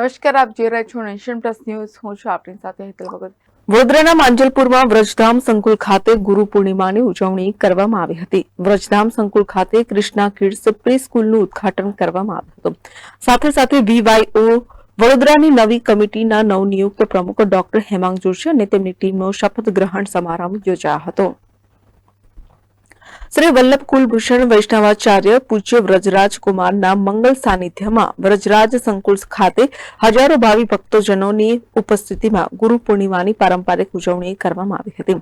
નમસ્કાર, આપ જોઈ રહ્યા છો નેશન પ્લસ ન્યૂઝ. હું છું આપની સાથે હેતલ ભગત. વડોદરાના માંજલપુરમાં વ્રજધામ સંકુલ ખાતે ગુરુ પૂર્ણિમાની ઉજવણી કરવામાં આવી હતી. વ્રજધામ સંકુલ ખાતે કૃષ્ણા કિડ્સ પ્રી સ્કૂલનું ઉદઘાટન કરવામાં આવ્યું હતું. સાથે સાથે વીવાયઓ વડોદરાની નવી કમિટીના નવનિયુક્ત પ્રમુખ ડોક્ટર હેમાંગ જોશી અને તેમની ટીમનો શપથ ગ્રહણ સમારંભ યોજાયો હતો. શ્રી વલ્લભ કુલભૂષણ વૈષ્ણવાચાર્ય પૂજ્ય વ્રજરાજ કુમારના મંગલ સાનિધ્યમાં વ્રજરાજ સંકુલ ખાતે હજારો ભાવિ ભક્તોજનોની ઉપસ્થિતિમાં ગુરુ પૂર્ણિમાની પારંપરિક ઉજવણી કરવામાં આવી હતી.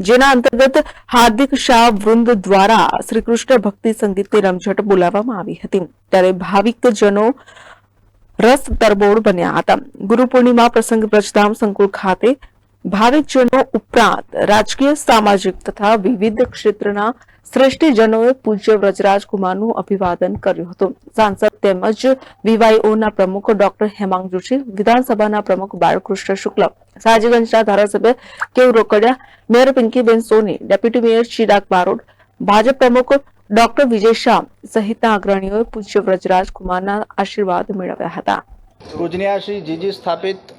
જેના અંતર્ગત હાર્દિક શાહ વૃંદ દ્વારા શ્રી કૃષ્ણ ભક્તિ સંગીતની રમઝટ બોલાવવામાં આવી હતી. ત્યારે ભાવિકજનો રસ તરબોળ બન્યા હતા. ગુરુ પૂર્ણિમા પ્રસંગ વ્રજધામ સંકુલ ખાતે ભાવિકજનો ઉપરાંત રાજકીય, સામાજિક તથા વિવિધ ક્ષેત્રના શ્રેષ્ઠીજનોએ પૂજ્ય વ્રજરાજ અભિવાદન કર્યું હતું. સાંસદ તેમજ વીવાયઓના પ્રમુખ ડોક્ટર હેમાંગ જોશી, વિધાનસભાના પ્રમુખ બાળકૃષ્ણ શુક્લ, સાજીગંજના ધારાસભ્ય કેવ Rokadiya, mayor Pinkiben Soni, deputy mayor Chirag Barot, Bhajap પ્રમુખ ડોક્ટર વિજય શાહ સહિતના અગ્રણીઓએ પૂજ્ય વ્રજરાજ કુમારના આશીર્વાદ મેળવ્યા હતા. પૂજનીય શ્રી જીજી સ્થાપિત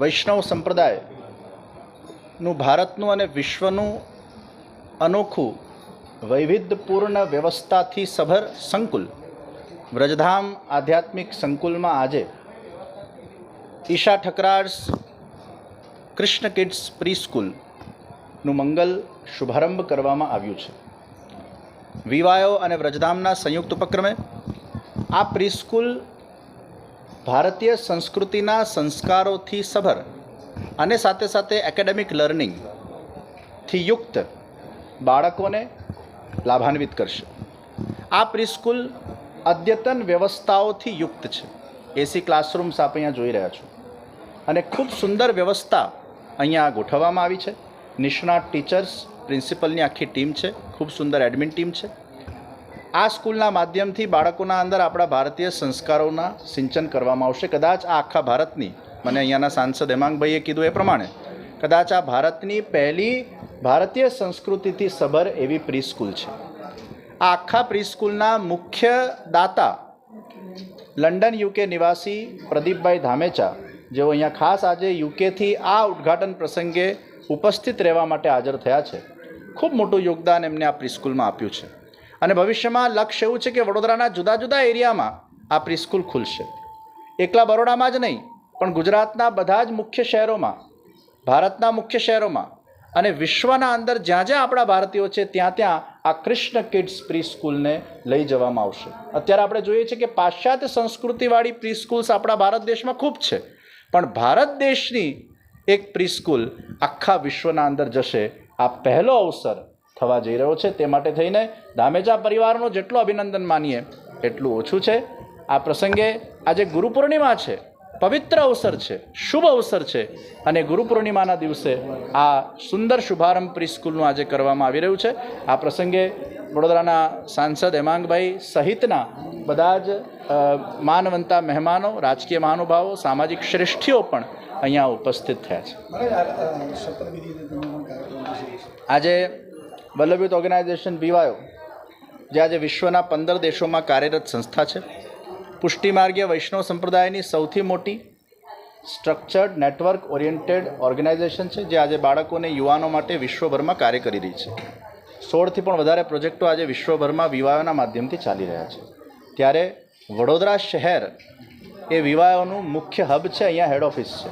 વૈષ્ણવ સંપ્રદાયનું, ભારતનું અને વિશ્વનું અનોખું વૈવિધ્યપૂર્ણ વ્યવસ્થાથી સભર સંકુલ, વ્રજધામ આધ્યાત્મિક સંકુલમાં આજે ઈશા ઠકરાર્સ કૃષ્ણ કિડ્સ પ્રી સ્કૂલનું મંગલ શુભારંભ કરવામાં આવ્યું છે. વિવાયો અને વ્રજધામના સંયુક્ત ઉપક્રમે આ પ્રી સ્કૂલ ભારતીય સંસ્કૃતિના સંસ્કારોથી સભર અને સાથે સાથે એકેડેમિક લર્નિંગથી યુક્ત બાળકોને લાભાન્વિત કરશે. આ પ્રિસ્કૂલ અદ્યતન વ્યવસ્થાઓથી યુક્ત છે. એસી ક્લાસરૂમ્સ આપ અહીંયા જોઈ રહ્યા છો. અને ખૂબ સુંદર વ્યવસ્થા અહીંયા ગોઠવવામાં આવી છે. નિષ્ણાત ટીચર્સ પ્રિન્સિપલની આખી ટીમ છે. ખૂબ સુંદર એડમિન ટીમ છે. આ સ્કૂલના માધ્યમથી બાળકોના અંદર આપણા ભારતીય સંસ્કારોના સિંચન કરવામાં આવશે. કદાચ આ આખા ભારતની, મને અહીંયાના સાંસદ હેમાંગભાઈએ કીધું એ પ્રમાણે, કદાચ આ ભારતની પહેલી ભારતીય સંસ્કૃતિથી સભર એવી પ્રી સ્કૂલ છે. આ આખા પ્રી સ્કૂલના મુખ્ય દાતા લંડન યુકે નિવાસી પ્રદીપભાઈ ધામેચા, જેઓ અહીંયા ખાસ આજે યુકેથી આ ઉદ્ઘાટન પ્રસંગે ઉપસ્થિત રહેવા માટે હાજર થયા છે. ખૂબ મોટું યોગદાન એમને આ પ્રિસ્કૂલમાં આપ્યું છે. અને ભવિષ્યમાં લક્ષ્ય એવું છે કે વડોદરાના જુદા જુદા એરિયામાં આ પ્રીસ્કૂલ ખુલશે. એકલા બરોડામાં જ નહીં, પણ ગુજરાતના બધા જ મુખ્ય શહેરોમાં, ભારતના મુખ્ય શહેરોમાં અને વિશ્વના અંદર જ્યાં જ્યાં આપણા ભારતીયો છે, ત્યાં ત્યાં આ કૃષ્ણ કિડ્સ પ્રી સ્કૂલને લઈ જવામાં આવશે. અત્યારે આપણે જોઈએ છીએ કે પાશ્ચાત્ય સંસ્કૃતિવાળી પ્રી સ્કૂલ્સ આપણા ભારત દેશમાં ખૂબ છે, પણ ભારત દેશની એક પ્રી સ્કૂલ આખા વિશ્વના અંદર જશે. આ પહેલો અવસર થવા જઈ રહ્યો છે તે માટે થઈને ધામેજા પરિવારનો જેટલો અભિનંદન માનીએ એટલું ઓછું છે. આ પ્રસંગે આજે ગુરુ પૂર્ણિમા છે પવિત્ર અવસર છે શુભ અવસર છે અને ગુરુ પૂર્ણિમાના દિવસે આ સુંદર શુભારંભ પ્રિસ્કૂલનું આજે કરવામાં આવી રહ્યું છે. આ પ્રસંગે વડોદરાના સાંસદ હેમાંગભાઈ સહિતના બધા જ માનવંતા મહેમાનો રાજકીય મહાનુભાવો સામાજિક શ્રેષ્ઠીઓ પણ અહીંયા ઉપસ્થિત થયા છે? આજે વલ્લભ યુથ ઓર્ગેનાઇઝેશન બીવાયો જે આજે વિશ્વના પંદર દેશોમાં કાર્યરત સંસ્થા છે. પુષ્ટિમાર્ગીય વૈષ્ણવ સંપ્રદાયની સૌથી મોટી સ્ટ્રક્ચર્ડ નેટવર્ક ઓરિએન્ટેડ ઓર્ગેનાઇઝેશન છે, જે આજે બાળકોને યુવાનો માટે વિશ્વભરમાં કાર્ય કરી રહી છે. સોળથી પણ વધારે પ્રોજેક્ટો આજે વિશ્વભરમાં વિવાહોના માધ્યમથી ચાલી રહ્યા છે. ત્યારે વડોદરા શહેર એ વિવાહોનું મુખ્ય હબ છે, અહીંયા હેડ ઓફિસ છે.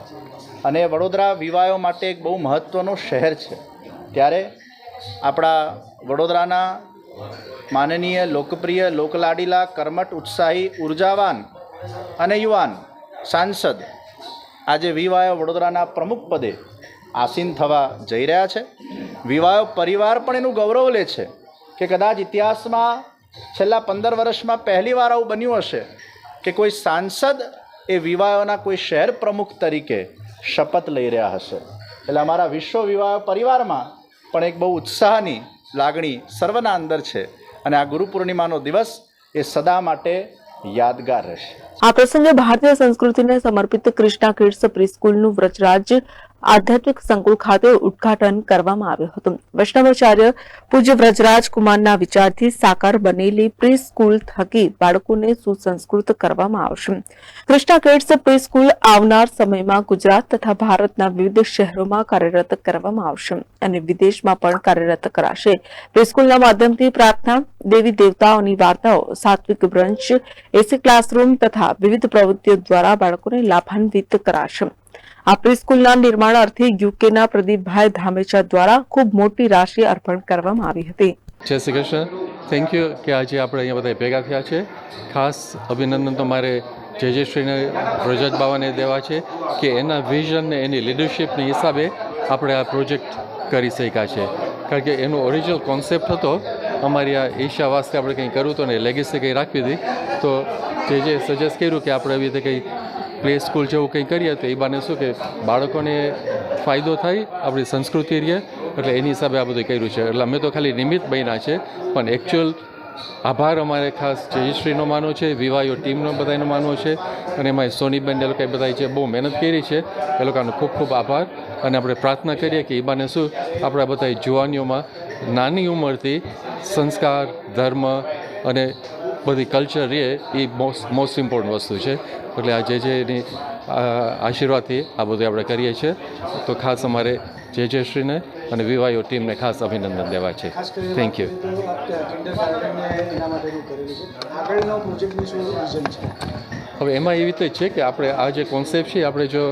અને વડોદરા વિવાહો માટે એક બહુ મહત્ત્વનું શહેર છે. ત્યારે આપણા વડોદરાના માનનીય લોકપ્રિય લોકલાડીલા કર્મઠ ઉત્સાહી ઉર્જાવાન અને યુવાન સાંસદ આજે વિવાયો વડોદરાના પ્રમુખ પદે આસીન થવા જઈ રહ્યા છે. વિવાયો પરિવાર પણ એનું ગૌરવ લે છે કે કદાચ ઇતિહાસમાં છેલ્લા પંદર વર્ષમાં પહેલીવાર આવું બન્યું હશે કે કોઈ સાંસદ એ વિવાહોના કોઈ શહેર પ્રમુખ તરીકે શપથ લઈ રહ્યા હશે. એટલે અમારા વિશ્વ વિવાહ પરિવારમાં પણ એક બહુ ઉત્સાહની લાગણી સર્વના અંદર છે. અને આ ગુરુ પૂર્ણિમાનો દિવસ એ સદા માટે યાદગાર રહેશે. આ પ્રસંગે ભારતીય સંસ્કૃતિને સમર્પિત કૃષ્ણા કિડ્સ પ્રીસ્કૂલનું વ્રજરાજ આધ્યાત્મિક સંકુલ ખાતે ઉદ્ઘાટન કરવામાં આવ્યું હતું. વૈષ્ણવાચાર્ય પૂજ્ય વ્રજરાજ કુમારના વિચારથી સાકાર બનેલી પ્રી સ્કૂલ થકી બાળકોને સુસંસ્કૃત કરવામાં આવશે. કૃષ્ણા કિડ્સ પ્રી સ્કૂલ આવનાર સમયમાં ગુજરાત તથા ભારતના વિવિધ શહેરોમાં કાર્યરત કરવામાં આવશે અને વિદેશમાં પણ કાર્યરત કરાશે. પ્રી સ્કૂલના માધ્યમથી પ્રાર્થના, દેવી દેવતાઓની વાર્તાઓ, સાત્વિક બ્રંચ, એસી ક્લાસરૂમ તથા વિવિધ પ્રવૃત્તિઓ દ્વારા બાળકોને લાભાન્વિત કરાશે. આ પ્રીસ્કૂલના નિર્માણ યુકેના પ્રદીપભાઈ ધામેચા દ્વારા ખૂબ મોટી રાશિ અર્પણ કરવામાં આવી હતી. જય શ્રી કૃષ્ણ. થેન્ક યુ કે આજે આપણે અહીંયા બધા ભેગા થયા છે. ખાસ અભિનંદન તો મારે જય જયશ્રીને રજત બાવાને દેવા છે કે એના વિઝન ને, એની લીડરશિપની હિસાબે આપણે આ પ્રોજેક્ટ કરી શક્યા છે. કારણ કે એનો ઓરિજિનલ કોન્સેપ્ટ હતો. અમારી આ ઈશા વાસ્તે આપણે કંઈ કરવું તો ને લેગેસી કંઈ રાખવી હતી તો જે જે સજેસ્ટ કર્યું કે આપણે એવી રીતે કંઈ પ્લે સ્કૂલ જેવું કંઈ કરીએ તો એ બાને શું કે બાળકોને ફાયદો થાય આપણી સંસ્કૃતિ રહે, એટલે એની હિસાબે આ બધું કર્યું છે. એટલે અમે તો ખાલી નિમિત્ત બન્યા છે, પણ એકચ્યુઅલ આભાર અમારે ખાસ જયશ્રીનો માનવો છે વિવાયો ટીમનો બધાનો માનવો છે, અને એમાં સોનીબેન એ લોકો બધા છે બહુ મહેનત કરી છે, એ લોકોનો ખૂબ ખૂબ આભાર. અને આપણે પ્રાર્થના કરીએ કે એ બાને શું આપણા બધા જુવાનીઓમાં નાની ઉંમરથી સંસ્કાર, ધર્મ અને બધી કલ્ચર રહે એ મોસ્ટ મોસ્ટ ઇમ્પોર્ટન્ટ વસ્તુ છે. એટલે આ જે જે એની આશીર્વાદથી આ બધું આપણે કરીએ છીએ. તો ખાસ અમારે જે જયશ્રીને અને વિવાયો ટીમને ખાસ અભિનંદન દેવા છે. થેન્ક યુ હવે એમાં એવી રીતે છે કે આપણે આ જે કોન્સેપ્ટ છે આપણે જો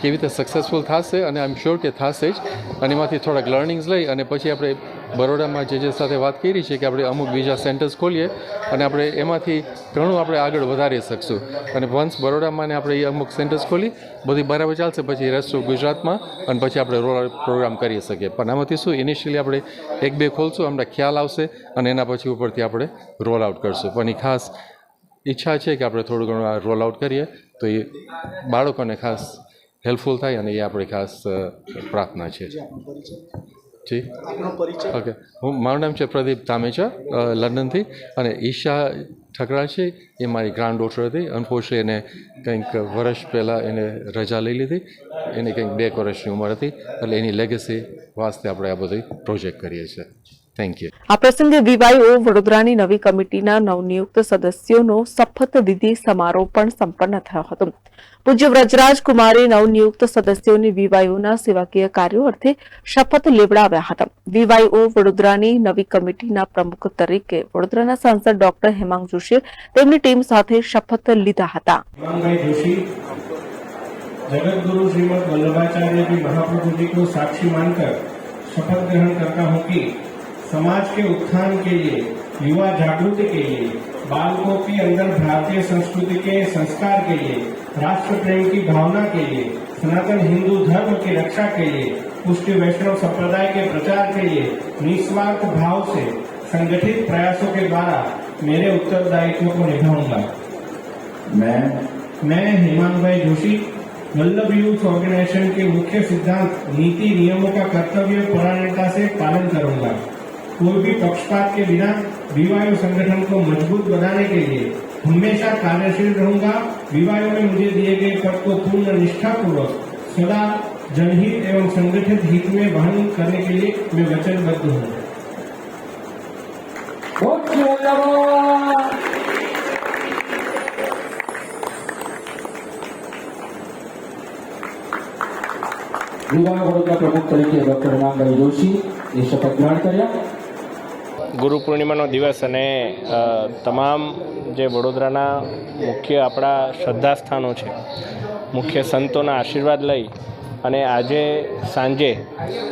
કેવી રીતે સક્સેસફુલ થશે અને આઈ એમ શ્યોર કે થશે જ. અને એમાંથી થોડાક લર્નિંગ્સ લઈ અને પછી આપણે બરોડામાં જે જે સાથે વાત કરી છે કે આપણે અમુક બીજા સેન્ટર્સ ખોલીએ અને આપણે એમાંથી ઘણું આપણે આગળ વધારી શકશું. અને વન્સ બરોડામાં આપણે એ અમુક સેન્ટર્સ ખોલી, બધી બરાબર ચાલશે, પછી રેસ્ટ ગુજરાતમાં અને પછી આપણે રોલ પ્રોગ્રામ કરી શકીએ. પણ આમાંથી શું ઇનિશિયલી આપણે એક બે ખોલશું, અમને ખ્યાલ આવશે અને એના પછી ઉપરથી આપણે રોલ આઉટ કરશું. પણ એ ખાસ ઈચ્છા છે કે આપણે થોડું ઘણું રોલ આઉટ કરીએ, તો એ બાળકોને ખાસ હેલ્પફુલ થાય અને એ આપણી ખાસ પ્રાર્થના છે. જી. આપનો પરિચય? ઓકે. હું મારું નામ છે પ્રદીપ ધામેચા લંડનથી. અને ઈશા ઠકરા છે એ મારી ગ્રાન્ડ ડોટર હતી. અનફોર્ચુનેટલી એને કંઈક વર્ષ પહેલાં એને રજા લઈ લીધી. એની કંઈક બે વર્ષની ઉંમર હતી. એટલે એની લેગેસી વાસ્તે આપણે આ બધી પ્રોજેક્ટ કરીએ છીએ. થેન્ક યુ આ પ્રસંગે વિવાયો વડોદરાની નવી કમિટીના નવનિયુક્ત સદસ્યોનો શપથ વિધિ સમારોહ પણ સંપન્ન થયો હતો પૂજ્ય વ્રજરાજ કુમારે નવનિયુક્ત સદસ્યોની વિવાયોના સેવાકીય કાર્યો અર્થે શપથ લેવડાવ્યા હતા વિવાયો વડોદરાની નવી કમિટીના પ્રમુખ તરીકે વડોદરાના સાંસદ ડોક્ટર હેમાંગ જોશીએ તેમની ટીમ સાથે શપથ લીધા હતા भाई जोशी जगत गुरु श्रीमद वल्लभाचार्य जी महाप्रभु जी को साक्षी मानकर शपथ ग्रहण करता हूँ कि समाज के उत्थान के लिए युवा जागृति के लिए बालकों के अंदर भारतीय संस्कृति के संस्कार के लिए राष्ट्र प्रेम की भावना के लिए सनातन हिंदू धर्म की रक्षा के लिए पुष्टि वैष्णव संप्रदाय के प्रचार के लिए निस्वार्थ भाव से संगठित प्रयासों के द्वारा मेरे उत्तरदायित्व को निभाऊँगा। मैं मैं हेमंत भाई जोशी वल्लभ यूथ ऑर्गेनाइजेशन के मुख्य सिद्धांत नीति नियमों का कर्तव्य परायणता से पालन करूँगा। कोई भी पक्षपात के बिना विवायु संगठन को मजबूत बनाने के लिए हमेशा कार्यशील रहूंगा विवायों में मुझे दिए गए पद को पूर्ण निष्ठा पूर्वक सदा जनहित एवं संगठित हित में वहन करने के लिए मैं वचनबद्ध हूँ વિવાહ વડોદરા પ્રમુખ તરીકે ડોક્ટર હેમાંગભાઈ જોશી એ શપથ ગ્રહણ કર્યા ગુરુ પૂર્ણિમાનો દિવસ અને તમામ જે વડોદરાના મુખ્ય આપણા શ્રદ્ધાસ્થાનો છે, મુખ્ય સંતોના આશીર્વાદ લઈ અને આજે સાંજે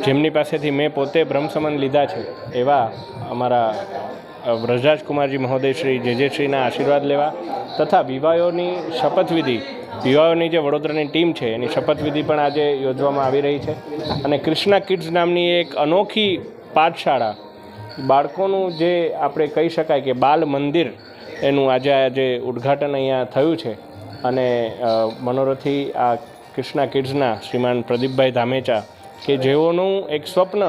જેમની પાસેથી મેં પોતે બ્રહ્મસમન લીધા છે, એવા અમારા વ્રજરાજકુમારજી મહોદયશ્રી જેજેશ્રીના આશીર્વાદ લેવા તથા વિવાહોની શપથવિધિ વિવાહોની જે વડોદરાની ટીમ છે, એની શપથવિધિ પણ આજે યોજવામાં આવી રહી છે. અને કૃષ્ણા કિડ્સ નામની એક અનોખી પાઠશાળા બાળકોનું જે આપણે કહી શકાય કે બાલ મંદિર, એનું આજે આજે ઉદ્ઘાટન અહીંયા થયું છે અને મનોરથી આ કૃષ્ણા કિડ્સના શ્રીમાન પ્રદીપભાઈ ધામેચા કે જેઓનું એક સ્વપ્ન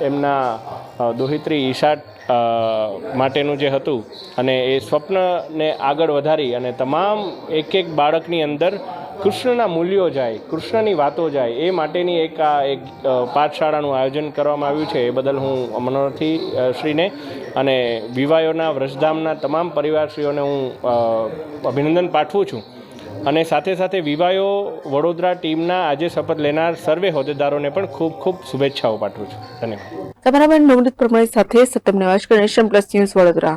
એમના દોહિત્રી ઈશાટ માટેનું જે હતું અને એ સ્વપ્નને આગળ વધારી અને તમામ એક એક બાળકની અંદર કૃષ્ણના મૂલ્યો જાય, કૃષ્ણની વાતો જાય, એ માટેની એક આ એક પાઠશાળાનું આયોજન કરવામાં આવ્યું છે. એ બદલ હું મનોરથી શ્રીને અને વિવાયોના, વ્રજધામના તમામ પરિવારશ્રીઓને હું અભિનંદન પાઠવું છું. અને સાથે સાથે વિવાયો વડોદરા ટીમના આજે શપથ લેનાર સર્વે હોદ્દેદારોને પણ ખૂબ ખૂબ શુભેચ્છાઓ પાઠવું છું. ધન્યવાદ. કેમેરામેન નવનીત પ્રમાણે સાથે Satyam Nivaskar nation plus news Vadodara.